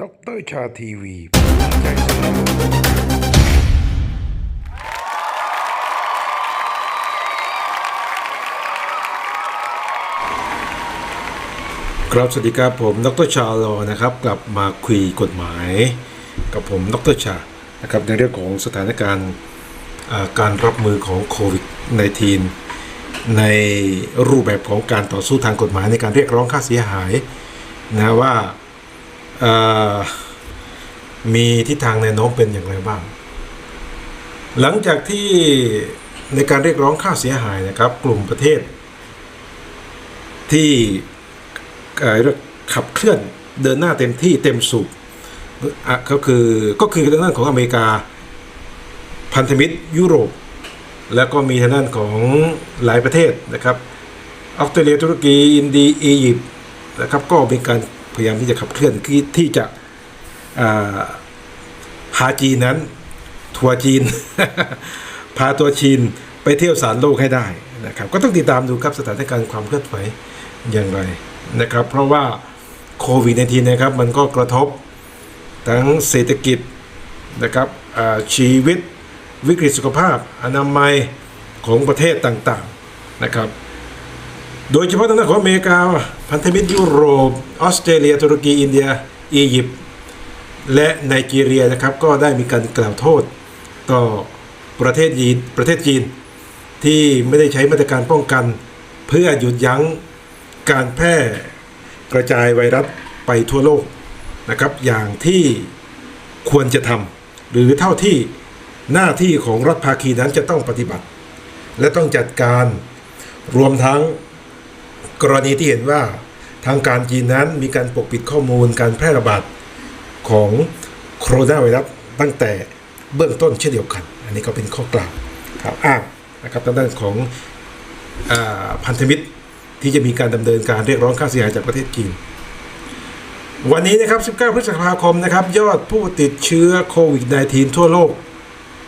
ด็อกเตอร์ชาทีวีใจสนครับสวัสดีครับผมดรชาลอนะครับ กลับมาคุยกฎหมาย กับผมดรชานะครับในเรื่องของสถานการณ์การรับมือของโควิด -19 ในรูปแบบของการต่อสู้ทางกฎหมายในการเรียกร้องค่าเสียหายนะว่า มีทิศทางแนวโน้มเป็นอย่างไรบ้าง หลังจากที่ในการเรียกร้องค่าเสียหายนะครับ กลุ่มประเทศ ที่ขับเคลื่อนเดินหน้าเต็มที่เต็มสูบก็คือก็คือทางด้านของอเมริกา พันธมิตรยุโรป แล้วก็มีทางด้านของหลายประเทศนะครับออสเตรเลียตุรกีอินเดียอียิปต์นะครับก็มีการ พยายามที่จะขับเคลื่อนที่ที่จะอ่าพาจีนนั้น ทัวร์จีน พาตัวจีนไปเที่ยวสารโลกให้ได้นะครับ ก็ต้องติดตามดูครับสถานการณ์ความเคลื่อนไหวอย่างไรนะครับ เพราะว่าโควิด -19 นะครับ มันก็กระทบทั้งเศรษฐกิจนะครับชีวิตวิกฤตสุขภาพ อนามัยของประเทศต่างๆนะครับ โดยเฉพาะทางด้านของอเมริกา พันธมิตรยุโรป ออสเตรเลีย ตุรกี อินเดีย อียิปต์ และไนจีเรียนะครับ ก็ได้มีการกล่าวโทษต่อประเทศจีนประเทศจีน ที่ไม่ได้ใช้มาตรการป้องกัน เพื่อหยุดยั้งการแพร่กระจายไวรัสไปทั่วโลกนะครับ อย่างที่ควรจะทำหรือเท่าที่หน้าที่ของรัฐภาคีนั้นจะต้องปฏิบัติ และต้องจัดการรวมทั้ง กรณีที่เห็นว่าทางการจีนนั้นมีการปกปิดข้อมูลการแพร่ระบาดของโคโรนาไวรัสตั้งแต่เบื้องต้นเช่นเดียวกัน อันนี้ก็เป็นข้อกล่าวกล่าวอ้างนะครับทางด้านของอาพันธมิตรที่จะมีการดำเนินการเรียกร้องค่าเสียหายจากประเทศจีน วันนี้นะครับ 19 พฤษภาคมนะครับ ยอดผู้ติดเชื้อโควิด -19 ทั่วโลก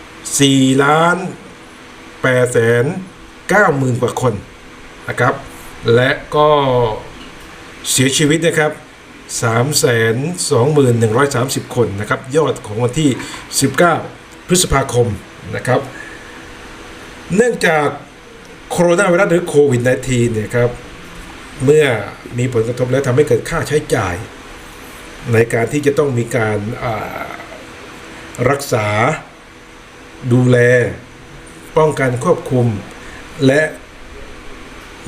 4 ล้าน8แสน9หมื่นกว่าคนนะครับ และก็เสียชีวิตนะครับ 3 2 1 3 0 คนนะครับ ยอดของวันที่ 19 พฤษภาคมนะครับ เนื่องจากโคโรนาไวรัสหรือโควิด -19 เนี่ยครับ เมื่อมีผลกระทบแล้วทำให้เกิดค่าใช้จ่าย ในการที่จะต้องมีการารักษาดูแล ป้องกันควบคุม และ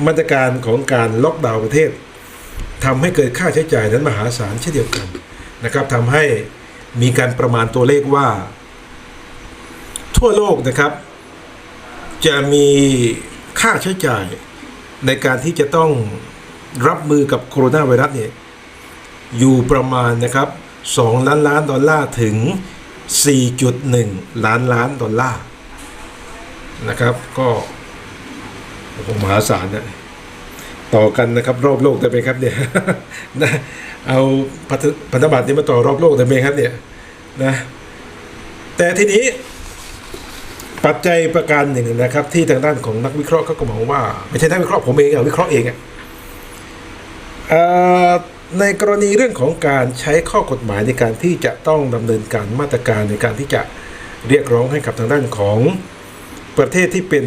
มาตรการของการล็อกดาวน์ประเทศทำให้เกิดค่าใช้จ่ายนั้นมหาศาลเช่นเดียวกันนะครับทำให้มีการประมาณตัวเลขว่า ทั่วโลกนะครับ จะมีค่าใช้จ่ายในการที่จะต้องรับมือกับโคโรนาไวรัสเนี่ยอยู่ประมาณนะครับ2ล้านล้านดอลลาร์ถึง 4.1 ล้านล้านดอลลาร์นะครับก็ โอ้มหาศาลนะต่อกันนะครับรอบโลกได้ไหมครับเนี่ยนะเอาพันธบัตรนี้มาต่อรอบโลกได้ไหมครับเนี่ยนะแต่ทีนี้ปัจจัยประการหนึ่งนะครับ ที่ทางด้านของนักวิเคราะห์เขาก็มองว่า ไม่ใช่นักวิเคราะห์ผมเองอะวิเคราะห์เองอะเอ่อในกรณีเรื่องของการใช้ข้อกฎหมายในการที่จะต้องดำเนินการมาตรการในการที่จะเรียกร้องให้กับทางด้านของประเทศที่เป็น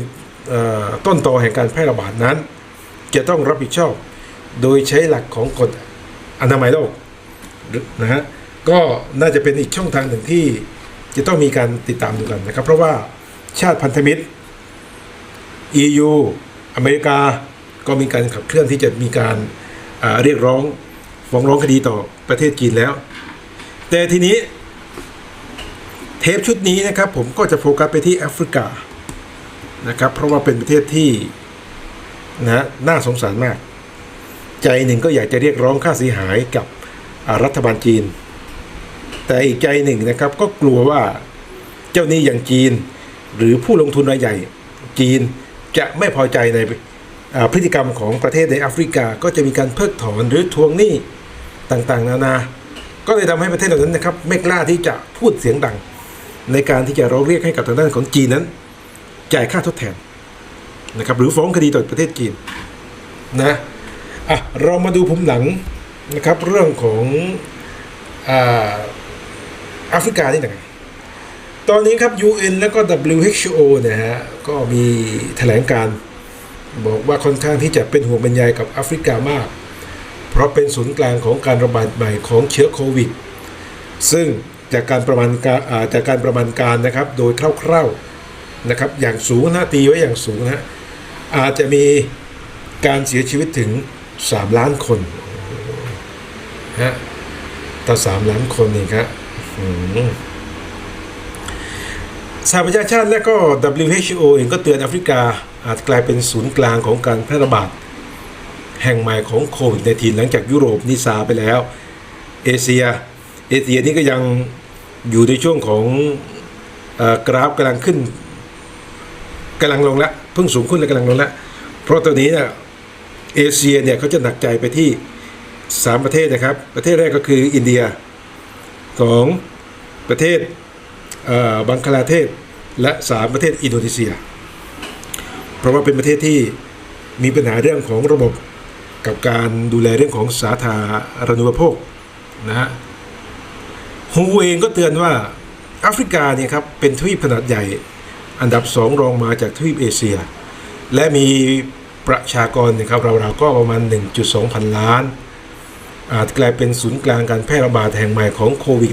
ต้นตอแห่งการแพร่ระบาดนั้น จะต้องรับผิดชอบ โดยใช้หลักของกฎอนามัยโลกนะฮะก็น่าจะเป็นอีกช่องทางหนึ่งที่จะต้องมีการติดตามดูกันนะครับ เพราะว่าชาติพันธมิตร EU อเมริกาก็มีการขับเคลื่อนที่จะมีการเรียกร้องฟ้องร้องคดีต่อประเทศจีนแล้ว แต่ทีนี้เทปชุดนี้นะครับผมก็จะโฟกัสไปที่แอฟริกา นะครับ เพราะว่าเป็นประเทศที่นะน่าสงสารมาก ใจหนึ่งก็อยากจะเรียกร้องค่าเสียหายกับรัฐบาลจีน แต่อีกใจหนึ่งนะครับก็กลัวว่าเจ้าหนี้อย่างจีน หรือผู้ลงทุนรายใหญ่จีนจะไม่พอใจในพฤติกรรมของประเทศในแอฟริกาก็จะมีการเพิกถอนหรือทวงหนี้ต่างๆ นานา ก็เลยทำให้ประเทศเหล่านั้นนะครับไม่กล้าที่จะพูดเสียงดัง ในการที่จะร้องเรียกให้กับทางด้านของจีนนั้น จ่ายค่าทดแทนนะครับหรือฟ้องคดีต่อประเทศจีนนะอะเรามาดูภูมิหลังนะครับเรื่องของอ่าแอฟริกานี่หน่อยตอนนี้ครับ UN แล้วก็ WHO เนี่ยฮะก็มีแถลงการ์บอกว่าค่อนข้างที่จะเป็นห่วงเป็นใยกับแอฟริกามาก เพราะเป็นศูนย์กลางของการระบาดใหม่ของเชื้อโควิด ซึ่งจากการประมาณการจากการประมาณการนะครับ โดยคร่าวๆ นะครับอย่างสูงนะตีไว้อย่างสูงนะอาจจะมีการเสียชีวิตถึง 3 ล้านคนฮะต่อ3ล้านคนนี่ครับสหประชาชาติและก็ WHO เองก็เตือนแอฟริกาอาจกลายเป็นศูนย์กลางของการแพร่ระบาดแห่งใหม่ของโควิดในทีหลังจากยุโรปนี่ซาไปแล้ว เอเชีย เอเชียนี่ก็ยังอยู่ในช่วงของอกราฟกำลังขึ้น กำลังลงแล้วเพิ่งสูงขึ้นแล้วกำลังลงแล้วเพราะตอนนี้เนี่ยเอเชียเนี่ยเขาจะหนักใจไปที่ 3 ประเทศนะครับ ประเทศแรกก็คืออินเดียสองประเทศเอ่อบังคลาเทศและ 3 ประเทศอินโดนีเซีย เพราะว่าเป็นประเทศที่มีปัญหาเรื่องของระบบกับการดูแลเรื่องของสาธารณูปโภคนะฮะฮูเองก็เตือนว่าแอฟริกาเนี่ยครับเป็นทวีปขนาดใหญ่ อันดับสองรองมาจากทวีปเอเชีย และมีประชากรนะครับเราๆก็ประมาณ 1.2 พันล้าน อาจกลายเป็นศูนย์กลางการแพร่ระบาดแห่งใหม่ของโควิด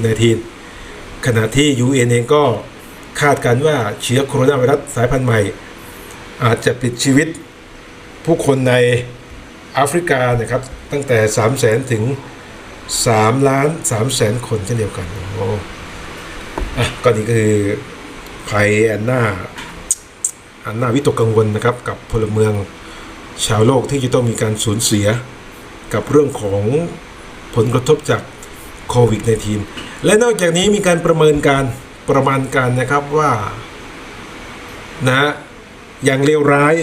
-19 ขณะที่ UN เองก็คาดการณ์ว่าเชื้อโคโรนาไวรัสสายพันธุ์ใหม่ อาจจะปิดชีวิตผู้คนในแอฟริกานะครับตั้งแต่ 3 0 0แสนถึง 3 ล้าน3แสนคนเช่นเดียวกันโอ้อะก็นี่คือ ภัยอันหน่าอันหน่าวิตกกังวลนะครับ กับพลเมืองชาวโลกที่จะต้องมีการสูญเสียกับเรื่องของผลกระทบจากโควิด -19 และนอกจากนี้มีการประเมินการประมาณการนะครับว่านะฮะอย่างเลวร้าย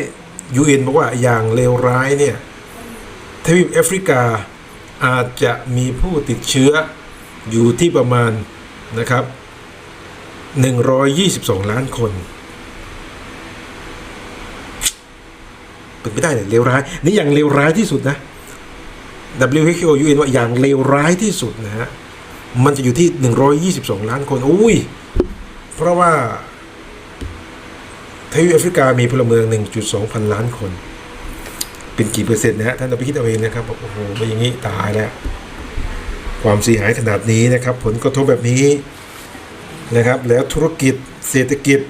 UN บอกว่าอย่างเลวร้ายเนี่ยทวีปแอฟริกาอาจจะมีผู้ติดเชื้ออยู่ที่ประมาณนะครับ 122 ล้านคนเป็นไปได้เลยเลวร้าย นี่อย่างเลวร้ายที่สุดนะ WHO UN ว่าอย่างเลวร้ายที่สุดนะฮะ มันจะอยู่ที่ 122 ล้านคนอุ้ย เพราะว่าทวีปแอฟริกามีพลเมือง 1.2 พันล้านคน เป็นกี่เปอร์เซ็นต์นะฮะ ท่านเอาไปคิดเอาเองนะครับบอกโอ้โหไม่อย่างนี้ตายแล้ว ความเสียหายขนาดนี้นะครับ ผลกระทบแบบนี้ นะครับ แล้วธุรกิจเศรษฐกิจ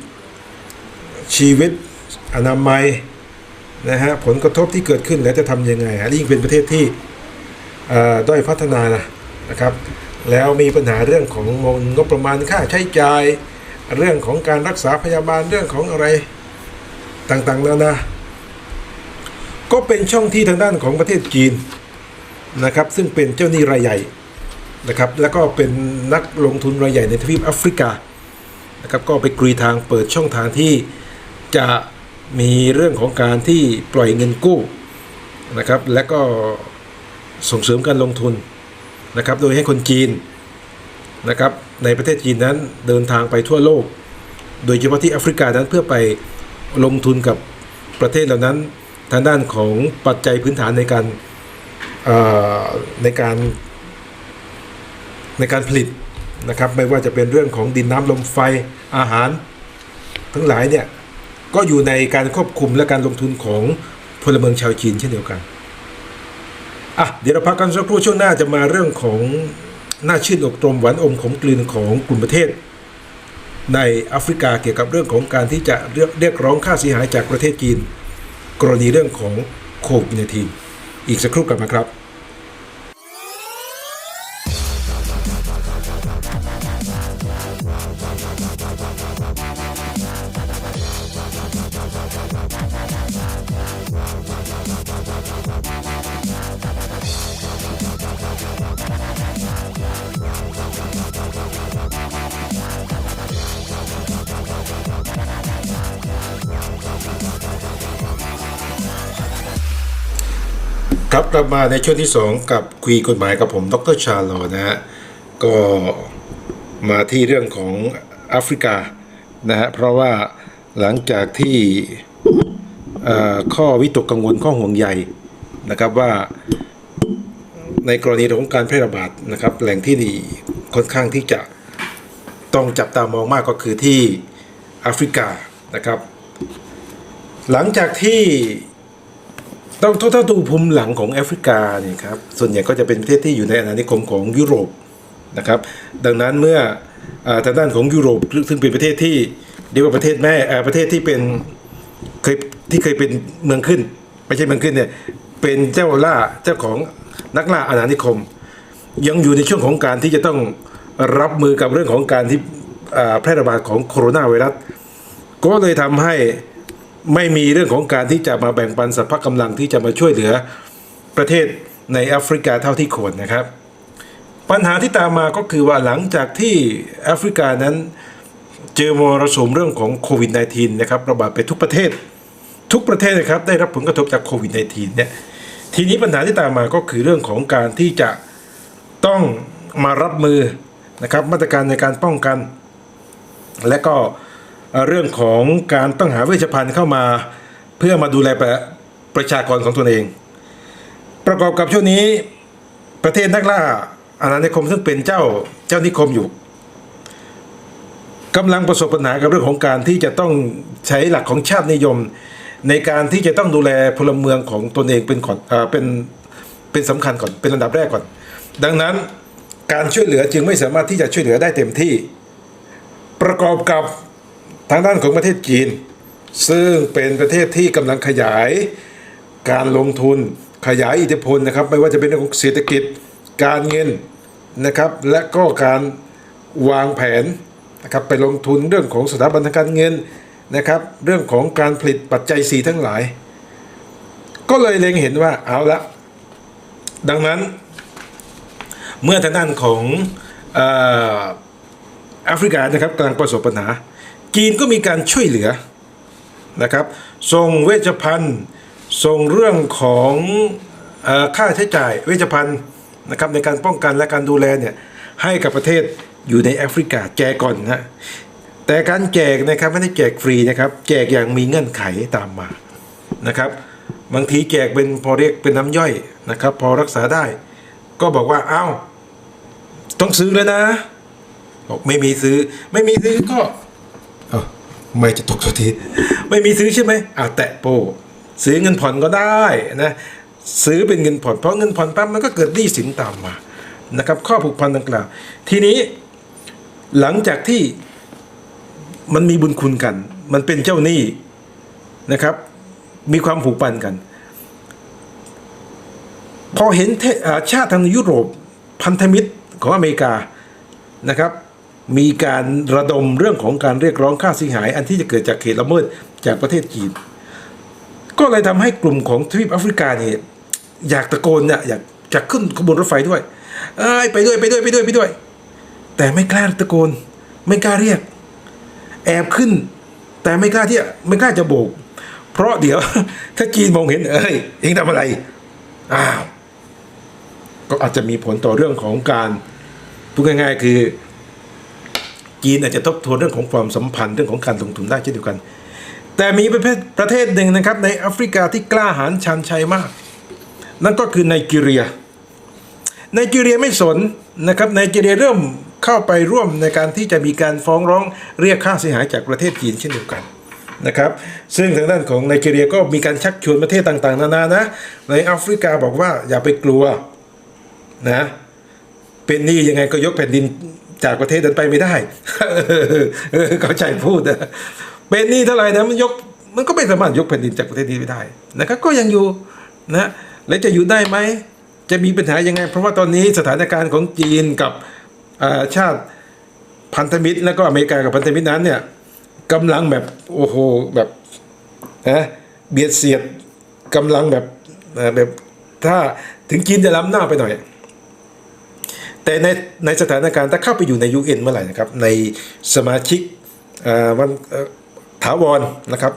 ชีวิตอนามัยนะฮะผลกระทบที่เกิดขึ้นแล้วจะทำยังไงฮะยิ่งเป็นประเทศที่อ่อด้อยพัฒนานะนะครับ แล้วมีปัญหาเรื่องของงบประมาณค่าใช้จ่าย เรื่องของการรักษาพยาบาลเรื่องของอะไรต่างๆนานาก็เป็นช่องที่ทางด้านของประเทศจีนนะครับ ซึ่งเป็นเจ้าหนี้รายใหญ่ นะครับแล้วก็เป็นนักลงทุนรายใหญ่ในทวีปแอฟริกานะครับก็ไปกรีทางเปิดช่องทางที่จะมีเรื่องของการที่ปล่อยเงินกู้นะครับและก็ส่งเสริมการลงทุนนะครับโดยให้คนจีนนะครับในประเทศจีนนั้นเดินทางไปทั่วโลก โดยเฉพาะที่แอฟริกานั้นเพื่อไปลงทุนกับประเทศเหล่านั้นทางด้านของปัจจัยพื้นฐานในการในการ ในการผลิตนะครับไม่ว่าจะเป็นเรื่องของดินน้ำลมไฟอาหาร ทั้งหลายเนี่ยก็อยู่ในการควบคุมและการลงทุนของพลเมืองชาวจีนเช่นเดียวกันอะเดี๋ยวเราพักกันสักครู่ช่วงหน้าจะมาเรื่องของน่าชื่นอกตรมหวานอมขมกลืนของกลุ่มประเทศ ในแอฟริกาเกี่ยวกับเรื่องของการที่จะเรียกเรียกร้องค่าเสียหายจากประเทศจีน กรณีเรื่องของโควิด -19 อีกสักครู่กลับมาครับ กลับมาในช่วงที่ 2 กับคุยกฎหมายกับผม ดรชาลอนะฮะ ก็มาที่เรื่องของแอฟริกานะฮะ เพราะว่าหลังจากที่ข้อวิตกกังวลข้อห่วงใยนะครับว่าในกรณีของการแพร่ระบาดนะครับ แหล่งที่ดีค่อนข้างที่จะต้องจับตามองมากก็คือที่แอฟริกานะครับ หลังจากที่ ต้องถ้าดูภูมิหลังของแอฟริกาเนี่ยครับส่วนใหญ่ก็จะเป็นประเทศที่อยู่ในอาณานิคมของยุโรปนะครับ ดังนั้นเมื่อทางด้านของยุโรปซึ่งเป็นประเทศที่เรียกว่าประเทศแม่ประเทศที่เป็นเคยที่เคยเป็นเมืองขึ้นไม่ใช่เมืองขึ้นเนี่ยเป็นเจ้าล่าเจ้าของนักล่าอาณานิคม ยังอยู่ในช่วงของการที่จะต้องรับมือกับเรื่องของการที่แพร่ระบาดของโคโรนาไวรัสก็เลยทำให้ ไม่มีเรื่องของการที่จะมาแบ่งปันสรรพกำลังที่จะมาช่วยเหลือประเทศในแอฟริกาเท่าที่ควรนะครับ ปัญหาที่ตามมาก็คือว่าหลังจากที่แอฟริกานั้นเจอมรสุมเรื่องของโควิด -19 นะครับระบาดไปทุกประเทศ ทุกประเทศนะครับได้รับผลกระทบจากโควิด -19 เนี่ยทีนี้ปัญหาที่ตามมาก็คือเรื่องของการที่จะต้องมารับมือนะครับมาตรการในการป้องกัน และก็ เรื่องของการต้องหาเวชภัณฑ์เข้ามา เพื่อมาดูแลประประชากรของตนเอง ประกอบกับช่วงนี้ประเทศนักล่าอาณานิคมซึ่งเป็นเจ้าเจ้านิคมอยู่กำลังประสบปัญหากับเรื่องของการที่จะต้องใช้หลักของชาตินิยม ในการที่จะต้องดูแลพลเมืองของตนเองเป็นก่อนเป็นเป็นสำคัญก่อนเป็นระดับแรกก่อน ดังนั้นการช่วยเหลือจึงไม่สามารถที่จะช่วยเหลือได้เต็มที่ ประกอบกับ ทางด้านของประเทศจีน ซึ่งเป็นประเทศที่กำลังขยายการลงทุนขยายอิทธิพลนะครับ ไม่ว่าจะเป็นเรื่องของเศรษฐกิจการเงินนะครับ และก็การวางแผนนะครับไปลงทุนเรื่องของสถาบันทางการเงินนะครับ เรื่องของการผลิตปัจจัยสีทั้งหลาย ก็เลยเล็งเห็นว่าเอาละ ดังนั้น เมื่อทางด้านของเอ่อแอฟริกานะครับกำลังประสบปัญหา จีนก็มีการช่วยเหลือนะครับส่งเวชภัณฑ์ส่งเรื่องของอค่าใช้จ่ายเวชภัณฑ์นะครับในการป้องกันและการดูแลเนี่ยให้กับประเทศอยู่ในแอฟริกาแจกก่อนนะแต่การแจกนะครับไม่ได้แจกฟรีนะครับ แจกอย่างมีเงื่อนไขตามมานะครับ บางทีแจกเป็นพอเรียกเป็นน้ำย่อยนะครับ พอรักษาได้ ก็บอกว่าเอ้าต้องซื้อแล้วนะบอกไม่มีซื้อไม่มีซื้อก็ ไม่จะตกสักทีไม่มีซื้อใช่ไหมอ่าแตะโป้ซื้อเงินผ่อนก็ได้นะซื้อเป็นเงินผ่อนเพราะเงินผ่อนปั๊บมันก็เกิดหนี้สินตามมานะครับ ข้อผูกพันดังกล่าวทีนี้หลังจากที่มันมีบุญคุณกัน มันเป็นเจ้าหนี้นะครับ มีความผูกพันกัน พอเห็นเท่าชาติทางยุโรปพันธมิตรของอเมริกานะครับ มีการระดมเรื่องของการเรียกร้องค่าเสียหาย อันที่จะเกิดจากเหตุละเมิดจากประเทศจีน ก็เลยทำให้กลุ่มของทวีปแอฟริกาเนี่ยอยากตะโกนเนี่ยอยากจะขึ้นขบวนรถไฟด้วยเอ้ยไปด้วยไปด้วยไปด้วยไปด้วย แต่ไม่กล้าตะโกน ไม่กล้าเรียก แอบขึ้น แต่ไม่กล้าที่ไม่กล้าจะโบก เพราะเดี๋ยว ถ้าจีนมองเห็นเอ้ยเองทำอะไรอ้าวก็อาจจะมีผลต่อเรื่องของการพูดง่ายๆคือ จีนอาจจะทบทวนเรื่องของความสัมพันธ์เรื่องของการลงทุนได้เช่นเดียวกัน แต่มีประเทศประเทศหนึ่งนะครับในแอฟริกาที่กล้าหาญชันชัยมาก นั่นก็คือไนจีเรียไนจีเรียไม่สนนะครับไนจีเรียเริ่มเข้าไปร่วมในการที่จะมีการฟ้องร้องเรียกค่าเสียหายจากประเทศจีนเช่นเดียวกันนะครับซึ่งทางด้านของไนจีเรียก็มีการชักชวนประเทศต่างๆ นานานะในแอฟริกาบอกว่าอย่าไปกลัวนะเป็นหนี้ยังไงก็ยกแผ่นดิน จากประเทศนั้นไปไม่ได้เข้าใจพูดนะเป็นนี้เท่าไหร่นะมันยกมันก็ไม่สามารถยกแผ่นดินจากประเทศนี้ไม่ได้นะครับก็ยังอยู่นะแล้วจะอยู่ได้ไหมจะมีปัญหายังไง เพราะว่าตอนนี้สถานการณ์ของจีนกับชาติพันธมิตรแล้วก็อเมริกากับพันธมิตรนั้นเนี่ยกำลังแบบโอ้โหแบบนะเบียดเสียดกำลังแบบแบบถ้าถึงจีนจะล้ำหน้าไปหน่อย แต่ในในสถานการณ์ถ้าเข้าไปอยู่ใน UN เมื่อไหร่นะครับในสมาชิกวันถาวรนะครับ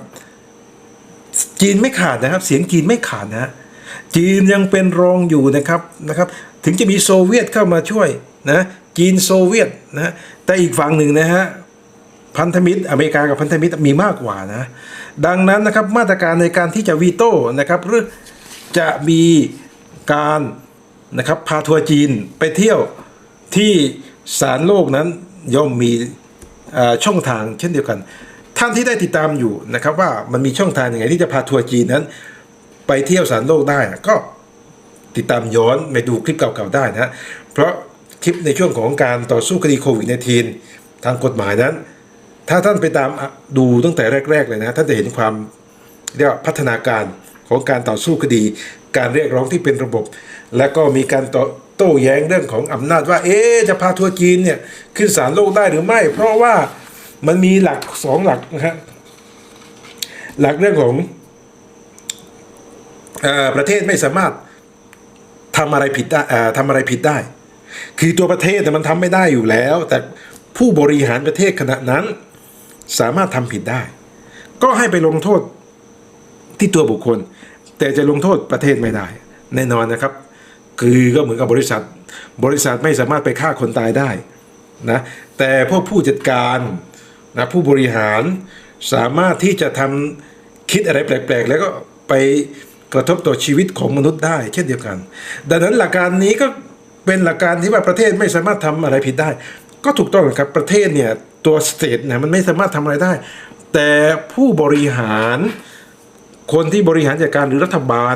จีนไม่ขาดนะครับ เสียงจีนไม่ขาดนะจีนยังเป็นรองอยู่นะครับนะครับ ถึงจะมีโซเวียตเข้ามาช่วยนะจีนโซเวียตนะแต่อีกฝั่งหนึ่งนะฮะพันธมิตรอเมริกากับพันธมิตรมีมากกว่านะดังนั้นนะครับมาตรการในการที่จะวีโต้นะครับหรือจะมีการ นะครับพาทัวร์จีนไปเที่ยวที่ศาลโลกนั้นย่อมมีช่องทางเช่นเดียวกัน ท่านที่ได้ติดตามอยู่นะครับว่ามันมีช่องทางยังไงที่จะพาทัวร์จีนนั้น ไปเที่ยวศาลโลกได้ก็ติดตามย้อนไปดูคลิปเก่าๆได้นะฮะเพราะคลิปในช่วงของการต่อสู้คดีโควิด -19 ทางกฎหมายนั้น ถ้าท่านไปตามดูตั้งแต่แรก ๆ เลยนะ ท่านจะเห็นความเรียกว่าพัฒนาการของการต่อสู้คดี การเรียกร้องที่เป็นระบบ และก็มีการต่อโต้แย้งเรื่องของอำนาจว่า เอ๊จะพาทัวร์จีนเนี่ยขึ้นศาลโลกได้หรือไม่ เพราะว่ามันมีหลักสองหลักนะฮะหลักเรื่องของอประเทศไม่สามารถทำอะไรผิดได้ทำอะไรผิดได้ คือตัวประเทศเนี่มันทำไม่ได้อยู่แล้ว แต่ผู้บริหารประเทศขณะนั้น สามารถทำผิดได้ ก็ให้ไปลงโทษที่ตัวบุคคล แต่จะลงโทษประเทศไม่ได้ แน่นอนนะครับ คือก็เหมือนกับบริษัท บริษัทไม่สามารถไปฆ่าคนตายได้นะแต่พวกผู้จัดการนะผู้บริหารสามารถที่จะทำคิดอะไรแปลกๆ แล้วก็ไปกระทบต่อชีวิตของมนุษย์ได้ เช่นเดียวกัน ดังนั้นหลักการนี้ก็เป็นหลักการที่ว่าประเทศไม่สามารถทำอะไรผิดได้ ก็ถูกต้องครับประเทศเนี่ยตัวสเตทเนี่ยมันไม่สามารถทำอะไรได้ แต่ผู้บริหารคนที่บริหารจัดการหรือรัฐบาล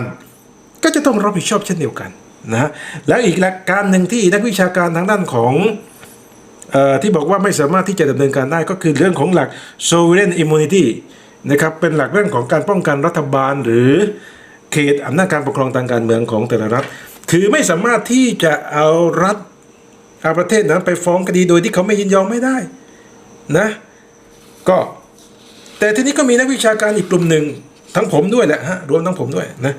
ก็จะต้องรับผิดชอบเช่นเดียวกัน นะแล้วอีกหลักการหนึ่งที่นักวิชาการทางด้านของออที่บอกว่าไม่สามารถที่จะดำเนินการได้ก็คือเรื่องของหลัก sovereign immunity นะครับเป็นหลักเรื่องของการป้องกันรัฐบาลหรือเขตอำนาจการปกครองทางการเมืองของแต่ละรัฐ คือไม่สามารถที่จะเอารัฐเอาประเทศนั้นไปฟ้องคดีโดยที่เขาไม่ยินยอมไม่ได้นะก็แต่ทีนี้ก็มีนักวิชาการอีกกลุ่มหนึ่งทั้งผมด้วยแหละฮะรวมทั้งผมด้วยนะ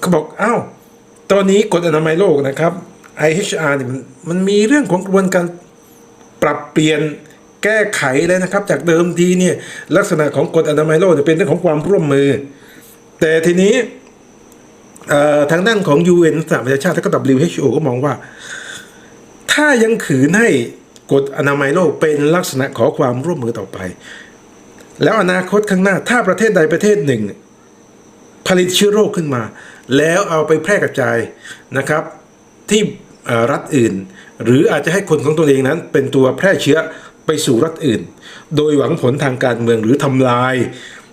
เขาบอกอ้าว ตอนนี้กฎอนามัยโลกนะครับ IHR เนี่ยมันมันมีเรื่องของกระบวนการปรับเปลี่ยนแก้ไขเลยนะครับ จากเดิมทีเนี่ยลักษณะของกฎอนามัยโลกเนี่ยเป็นเรื่องของความร่วมมือ แต่ทีนี้ทางด้านของ UN สหประชาชาติและก็ WHO ก็มองว่า ถ้ายังขืนให้กฎอนามัยโลกเป็นลักษณะขอความร่วมมือต่อไป แล้วอนาคตข้างหน้าถ้าประเทศใดประเทศหนึ่ง ผลิตเชื้อโรคขึ้นมา แล้วเอาไปแพร่กระจายนะครับที่รัฐอื่น หรืออาจจะให้คนของตัวเองนั้น เป็นตัวแพร่เชื้อไปสู่รัฐอื่น โดยหวังผลทางการเมืองหรือทำลาย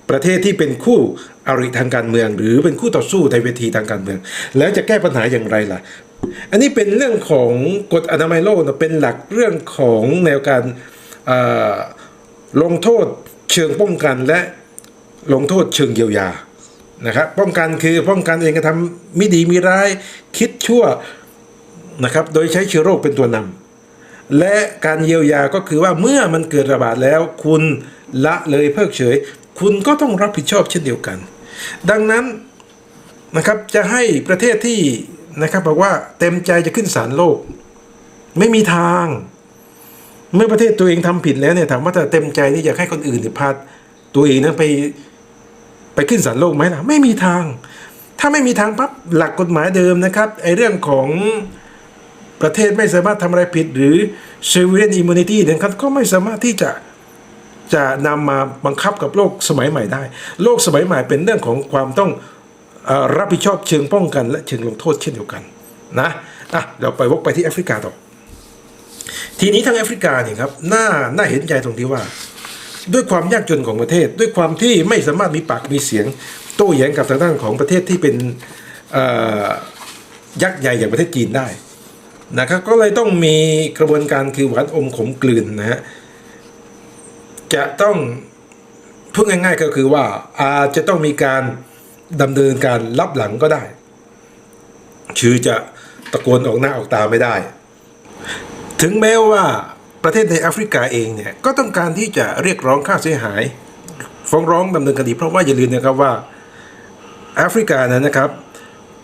ประเทศที่เป็นคู่อริทางการเมือง หรือเป็นคู่ต่อสู้ในเวทีทางการเมือง แล้วจะแก้ปัญหาอย่างไรล่ะ อันนี้เป็นเรื่องของกฎอนามัยโลกนะเป็นหลักเรื่องของแนวการลงโทษเชิงป้องกันและลงโทษเชิงเยียวยา นะครับป้องกันคือป้องกันเองกระทำไม่ดีมีร้ายคิดชั่วนะครับโดยใช้เชื้อโรคเป็นตัวนำและการเยียวยาก็คือว่าเมื่อมันเกิดระบาดแล้ว คุณละเลยเพิกเฉย คุณก็ต้องรับผิดชอบเช่นเดียวกัน ดังนั้นนะครับจะให้ประเทศที่นะครับบอกว่าเต็มใจจะขึ้นศาลโลก ไม่มีทาง เมื่อประเทศตัวเองทำผิดแล้วเนี่ยถามว่าจะเต็มใจที่อยากให้คนอื่นเนี่ยพาตัวเองนั้นไป ไปขึ้นศาลโลกไหมล่ะ ไม่มีทาง ถ้าไม่มีทางปั๊บหลักกฎหมายเดิมนะครับไอเรื่องของประเทศไม่สามารถทำอะไรผิด หรือ sovereign immunity เนี่ยครับก็ไม่สามารถที่จะจะนำมาบังคับกับโลกสมัยใหม่ได้ โลกสมัยใหม่เป็นเรื่องของความต้องอรับผิดชอบเชิงป้องกัน และเชิงลงโทษเช่นเดียวกันนะอะเราไปวกไปที่แอฟริกาต่อ ทีนี้ทางแอฟริกาเนี่ยครับน่าน่าเห็นใจตรงที่ว่า ด้วยความยากจนของประเทศ ด้วยความที่ไม่สามารถมีปากมีเสียง โต้แย้งกับทางด้านของประเทศที่เป็นยักษ์ใหญ่อย่างประเทศจีนได้นะครับก็เลยต้องมีกระบวนการคือหวานอมขมกลืนนะฮะจะต้องพูดง่ายๆก็คือว่าอาจจะต้องมีการดำเนินการรับหลังก็ได้ ชื่อจะตะโกนออกหน้าออกตาไม่ได้ ถึงแม้ว่า ประเทศในแอฟริกาเองเนี่ยก็ต้องการที่จะเรียกร้องค่าเสียหาย ฟ้องร้องดำเนินคดี เพราะว่าอย่าลืมนะครับว่าแอฟริกานั้นนะครับ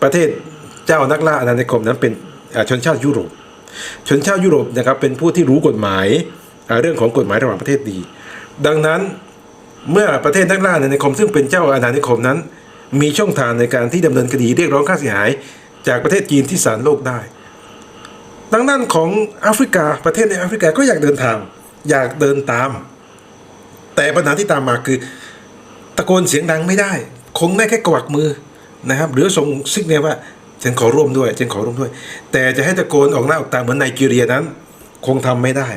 ประเทศเจ้านักล่าอาณานิคมนั้นเป็นชนชาติยุโรป ชนชาติยุโรปนะครับเป็นผู้ที่รู้กฎหมายเรื่องของกฎหมายระหว่างประเทศดี ดังนั้นเมื่อประเทศนักล่าอาณานิคม ซึ่งเป็นเจ้าอาณานิคมนั้น มีช่องทางในการที่ดำเนินคดีเรียกร้องค่าเสียหาย จากประเทศจีนที่ศาลโลกได้ ดังนั้นของแอฟริกาประเทศในแอฟริกาก็อยากเดินทาง อยากเดินตาม แต่ปัญหาที่ตามมาคือตะโกนเสียงดังไม่ได้ คงได้แค่กวักมือนะครับ หรือส่งซิกเนลว่าฉันขอร่วมด้วยฉันขอร่วมด้วย แต่จะให้ตะโกนออกหน้าออกตาเหมือนไนจีเรียนั้น คงทำไม่ได้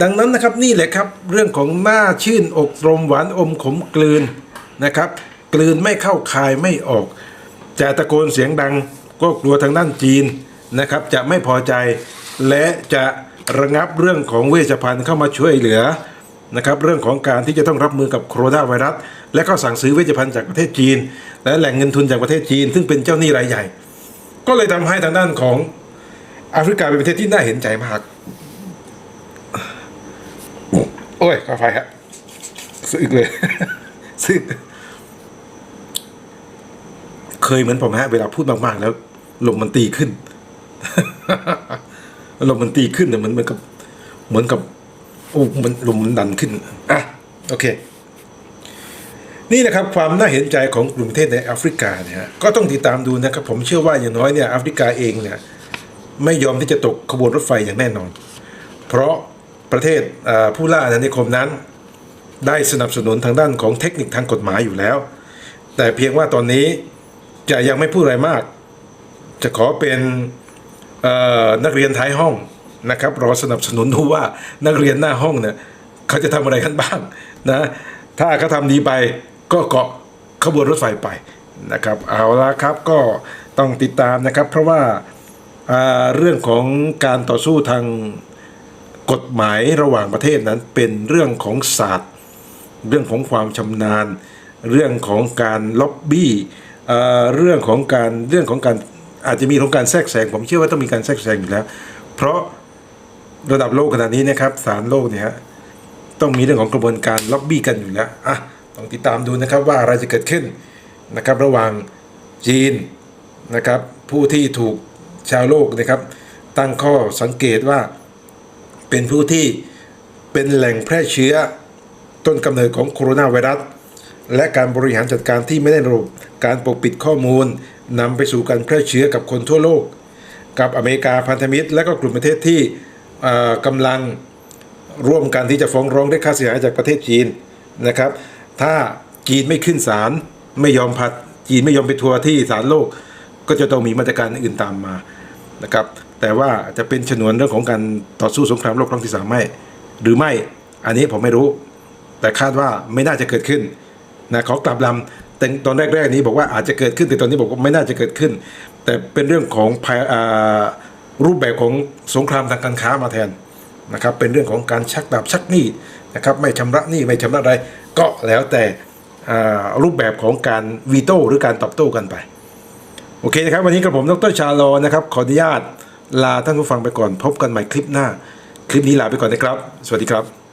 ดังนั้นนะครับนี่แหละครับเรื่องของหน้าชื่นอกรมหวานอมขมกลืนนะครับ กลืนไม่เข้าคายไม่ออกจะตะโกนเสียงดัง ก็กลัวทางด้านจีน นะครับจะไม่พอใจ และจะระงับเรื่องของเวชภัณฑ์เข้ามาช่วยเหลือนะครับเรื่องของการที่จะต้องรับมือกับโคโรนาไวรัส และก็สั่งซื้อเวชภัณฑ์จากประเทศจีน และแหล่งเงินทุนจากประเทศจีน ซึ่งเป็นเจ้าหนี้รายใหญ่ ก็เลยทำให้ทางด้านของแอฟริกาเป็นประเทศที่น่าเห็นใจมาก โอ้ยขอไฟครับสึกเลยสึกเคยเหมือนผมฮะเวลาพูดมากๆแล้วลมมันตีขึ้น ลมมันตีขึ้นเนี่ยมันเหมือนกับเหมือนกับโอ้มันลมมันดันขึ้นอะโอเค นี่นะครับความน่าเห็นใจของกลุ่มประเทศในแอฟริกาเนี่ยฮะก็ต้องติดตามดูนะครับ ผมเชื่อว่าอย่างน้อยเนี่ยแอฟริกาเองเนี่ยไม่ยอมที่จะตกขบวนรถไฟอย่างแน่นอน เพราะประเทศผู้ล่าอาณานิคมนั้น ได้สนับสนุนทางด้านของเทคนิคทางกฎหมายอยู่แล้ว แต่เพียงว่าตอนนี้จะยังไม่พูดอะไรมาก จะขอเป็น นักเรียนท้ายห้องนะครับรอสนับสนุนดูว่านักเรียนหน้าห้องเนี่ยเขาจะทำอะไรกันบ้างนะถ้าเขาทำดีไปก็เกาะขบวนรถไฟไปนะครับเอาละครับก็ต้องติดตามนะครับ เพราะว่าเรื่องของการต่อสู้ทางกฎหมายระหว่างประเทศนั้นเป็นเรื่องของศาสตร์ เรื่องของความชำนาญ เรื่องของการล็อบบี้เรื่องของการเรื่องของการ อาจจะมีของการแทรกแซงผมเชื่อว่าต้องมีการแทรกแซงอยู่แล้ว เพราะระดับโลกขนาดนี้นะครับศาลโลกเนี่ยฮะต้องมีเรื่องของกระบวนการล็อบบี้กันอยู่แล้วอะต้องติดตามดูนะครับว่าอะไรจะเกิดขึ้นนะครับ ระหว่างจีนนะครับ ผู้ที่ถูกชาวโลกนะครับ ตั้งข้อสังเกตว่าเป็นผู้ที่เป็นแหล่งแพร่เชื้อต้นกำเนิดของโคโรนาไวรัสและการบริหารจัดการที่ไม่ได้ระบบการปกปิดข้อมูล นำไปสู่การแพร่เชื้อกับคนทั่วโลก กับอเมริกาพันธมิตร และก็กลุ่มประเทศที่กำลังร่วมกันที่จะฟ้องร้องได้ค่าเสียหายจากประเทศจีนนะครับ ถ้าจีนไม่ขึ้นศาลไม่ยอมพัดจีนไม่ยอมไปทัวร์ที่ศาลโลก ก็จะต้องมีมาตรการอื่นตามมานะครับ แต่ว่าจะเป็นฉนวนเรื่องของการต่อสู้สงครามโลกครั้งที่สามไม่หรือไม่อันนี้ผมไม่รู้ แต่คาดว่าไม่น่าจะเกิดขึ้นนะขอกลับลำ แต่ตอนแรกๆนี้บอกว่าอาจจะเกิดขึ้นแต่ตอนนี้บอกว่าไม่น่าจะเกิดขึ้น แต่เป็นเรื่องของภายรูปแบบของสงครามทางการค้ามาแทนนะครับ เป็นเรื่องของการชักดาบชักหนี้นะครับ ไม่ชำระหนี้ไม่ชำระอะไรก็แล้วแต่อารูปแบบของการวีโต้หรือการตอบโต้กันไป โอเคนะครับ วันนี้กับผมดรชาโลนะครับ ขออนุญาตลาท่านผู้ฟังไปก่อนพบกันใหม่คลิปหน้า คลิปนี้ลาไปก่อนนะครับ สวัสดีครับ